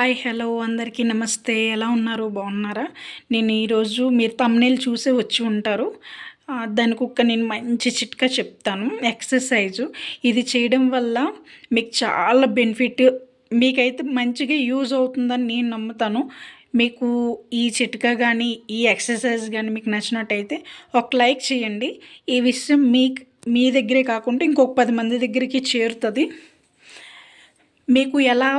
Hi hello అందరికీ నమస్తే. ఎలా ఉన్నారు? బాగున్నారా? నేను ఈరోజు మీరు తమ్నేలు చూసే వచ్చి ఉంటారు. దానికి ఒక్క నేను మంచి చిట్కా చెప్తాను. ఎక్సర్సైజు ఇది చేయడం వల్ల మీకు చాలా బెనిఫిట్ మీకైతే మంచిగా యూజ్ అవుతుందని నేను నమ్ముతాను. మీకు ఈ చిట్కా కానీ ఈ ఎక్సర్సైజ్ కానీ మీకు నచ్చినట్టయితే ఒక లైక్ చేయండి. ఈ విషయం మీకు మీ దగ్గరే కాకుండా ఇంకొక పది మంది దగ్గరికి చేరుతుంది. మీకు ఎలా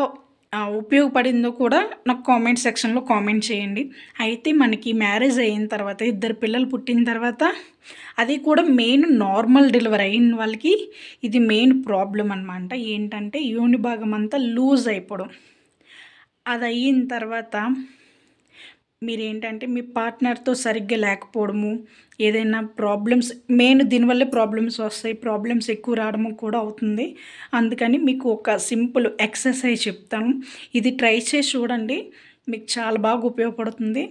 ఉపయోగపడిందో కూడా నాకు కామెంట్ సెక్షన్లో కామెంట్ చేయండి. అయితే మనకి మ్యారేజ్ అయిన తర్వాత ఇద్దరు పిల్లలు పుట్టిన తర్వాత అది కూడా మెయిన్ నార్మల్ డెలివరీ అయిన వాళ్ళకి ఇది మెయిన్ ప్రాబ్లం అనమాట ఏంటంటే యోని భాగం అంతా లూజ్ అయిపోవడం. అది అయిన తర్వాత మీరు ఏంటంటే మీ పార్ట్నర్తో సరిగ్గా లేకపోవడము ఏదైనా ప్రాబ్లమ్స్ మెయిన్ దీనివల్లే ప్రాబ్లమ్స్ వస్తాయి ప్రాబ్లమ్స్ ఎక్కువ రావడము కూడా అవుతుంది. అందుకని మీకు ఒక సింపుల్ ఎక్సర్సైజ్ చెప్తాను. ఇది ట్రై చేసి చూడండి మీకు చాలా బాగా ఉపయోగపడుతుంది.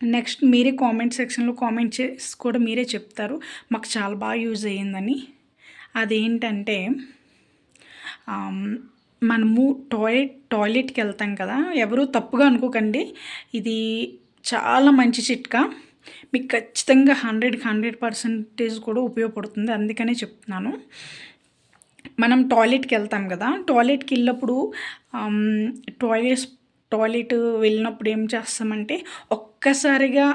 నెక్స్ట్ మీరే కామెంట్ సెక్షన్లో కామెంట్ చేసి కూడా మీరే చెప్తారు మాకు చాలా బాగా యూజ్ అయ్యిందని. అదేంటంటే మనము టాయిలెట్ టాయిలెట్కి వెళ్తాం కదా ఎవరు తప్పుగా అనుకోకండి. ఇది చాలా మంచి చిట్కా. మీకు ఖచ్చితంగా హండ్రెడ్కి హండ్రెడ్ పర్సెంటేజ్ కూడా ఉపయోగపడుతుంది. అందుకనే చెప్తున్నాను. మనం టాయిలెట్కి వెళ్తాం కదా టాయిలెట్కి వెళ్ళినప్పుడు టాయిలెట్ టాయిలెట్ వెళ్ళినప్పుడు ఏం చేస్తామంటే ఒక్కసారిగా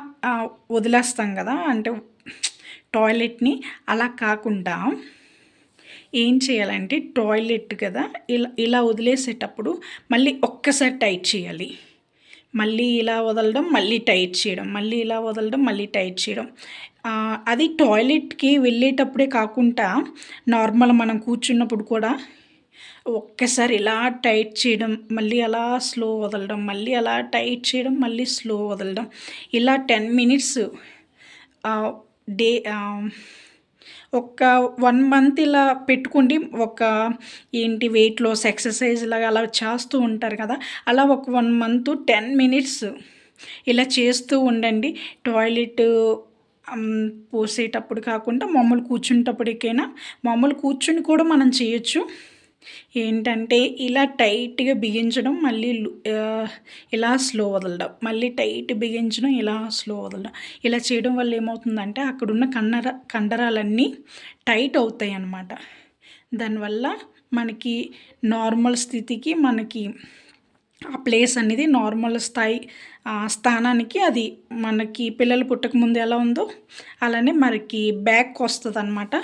వదిలేస్తాం కదా అంటే టాయిలెట్ని అలా కాకుండా ఏం చేయాలంటే టాయిలెట్ కదా ఇలా ఇలా వదిలేసేటప్పుడు మళ్ళీ ఒక్కసారి టైట్ చేయాలి. మళ్ళీ ఇలా వదలడం మళ్ళీ టైట్ చేయడం మళ్ళీ ఇలా వదలడం మళ్ళీ టైట్ చేయడం. అది టాయిలెట్కి వెళ్ళేటప్పుడే కాకుండా నార్మల్ మనం కూర్చున్నప్పుడు కూడా ఒక్కసారి ఇలా టైట్ చేయడం మళ్ళీ అలా స్లో వదలడం మళ్ళీ అలా టైట్ చేయడం మళ్ళీ స్లో వదలడం ఇలా టెన్ మినిట్స్ డే ఒక వన్ మంత్ ఇలా పెట్టుకోండి ఒక ఏంటి వెయిట్ లాస్ ఎక్సర్సైజ్ లాగా అలా చేస్తూ ఉంటారు కదా అలా ఒక వన్ మంత్ టెన్ మినిట్స్ ఇలా చేస్తూ ఉండండి. టాయిలెట్ పోసేటప్పుడు కాకుండా మామూలు కూర్చునేటప్పటికైనా మామూలు కూర్చుని కూడా మనం చేయొచ్చు. ఏంటంటే ఇలా టైట్గా బిగించడం మళ్ళీ ఇలా స్లో వదలడం మళ్ళీ టైట్ బిగించడం ఇలా స్లో వదలడం. ఇలా చేయడం వల్ల ఏమవుతుందంటే అక్కడున్న కండర కండరాలన్నీ టైట్ అవుతాయి అన్నమాట దానివల్ల మనకి నార్మల్ స్థితికి మనకి ఆ ప్లేస్ అనేది నార్మల్ స్థాయి స్థానానికి అది మనకి పిల్లలు పుట్టకముందు ఎలా ఉందో అలానే మనకి బ్యాక్ వస్తుంది అనమాట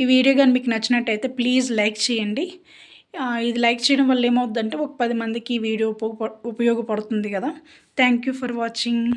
ఈ వీడియో కానీ మీకు నచ్చినట్టయితే ప్లీజ్ లైక్ చేయండి. ఇది లైక్ చేయడం వల్ల ఏమవుతుందంటే ఒక పది మందికి ఈ వీడియో ఉపయోగపడుతుంది కదా. Thank you for watching